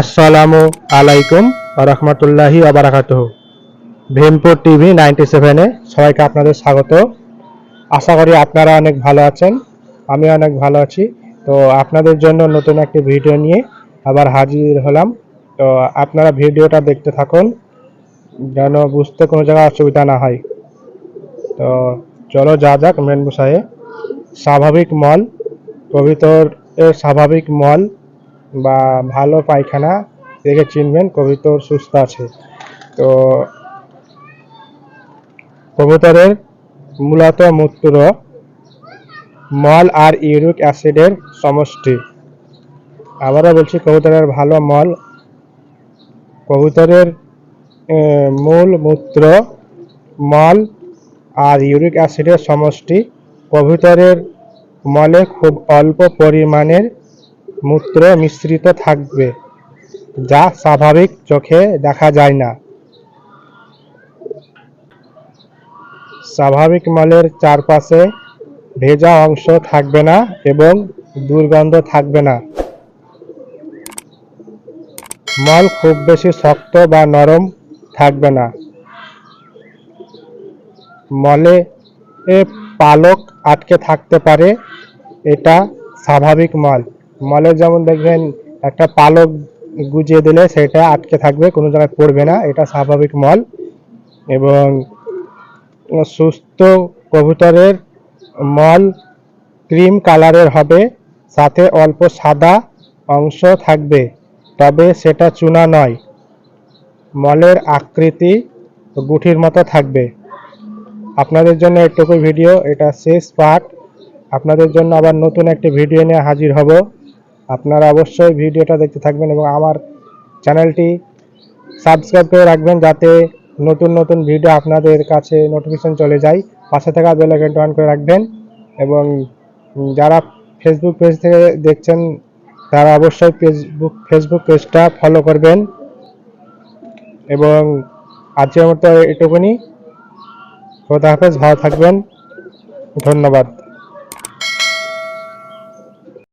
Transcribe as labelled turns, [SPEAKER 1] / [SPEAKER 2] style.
[SPEAKER 1] আসসালামু আলাইকুম রহমতুল্লাহি আবরাকাতুহ ভীমপুর টিভি নাইনটি সেভেনে সবাইকে আপনাদের স্বাগত। আশা করি আপনারা অনেক ভালো আছেন, আমি অনেক ভালো আছি। তো আপনাদের জন্য নতুন একটি ভিডিও নিয়ে আবার হাজির হলাম। তো আপনারা ভিডিওটা দেখতে থাকুন, যেন বুঝতে কোনো জায়গায় অসুবিধা না হয়। তো চলো যা যাক মেন বিষয়ে স্বাভাবিক মল কবিতর এর স্বাভাবিক মল বা ভালো পায়খানা দেখে চিনবেন কবিতর সুস্থ আছে। তো কবুতরের মূলত মূত্র মল আর ইউরিক অ্যাসিডের সমষ্টি। আবারও বলছি, কবুতরের ভালো মল। কবুতরের মূল মূত্র মল আর ইউরিক অ্যাসিডের সমষ্টি কবুতরের মলে খুব অল্প পরিমাণের মূত্র মিশ্রিত থাকবে, যা স্বাভাবিক চোখে দেখা যায় না। স্বাভাবিক মলের চারপাশে ভেজা অংশ থাকবে না এবং দুর্গন্ধ থাকবে না। মল খুব বেশি শক্ত বা নরম থাকবে না। মলে পালক আটকে থাকতে পারে, এটা স্বাভাবিক মল। মলে যেমন দেখবেন একটা পালক গুজিয়ে দিলে সেটা আটকে থাকবে, কোনো জায়গায় পড়বে না, এটা স্বাভাবিক মল। এবং সুস্থ কবুতরের মল ক্রিম কালারের হবে, সাথে অল্প সাদা অংশ থাকবে, তবে সেটা চুনা নয়। মলের আকৃতি গুঠির মতো থাকবে। আপনাদের জন্য এটুকু ভিডিও এটা শেষ পার্ট আপনাদের জন্য আবার নতুন একটি ভিডিও নিয়ে হাজির হব। আপনারা অবশ্যই ভিডিওটা দেখতে থাকবেন এবং আমার চ্যানেলটি সাবস্ক্রাইব করে রাখবেন যাতে নতুন নতুন ভিডিও আপনাদের কাছে নোটিফিকেশন চলে যায়। পাশে থাকা বেল আইকনটা অন করে রাখবেন এবং যারা ফেসবুক পেজ থেকে দেখছেন, তারা অবশ্যই ফেসবুক ফেসবুক পেজটা ফলো করবেন। এবং আজকের মতো এটুকুনি। খোদা হাফেজ ভালো থাকবেন। ধন্যবাদ।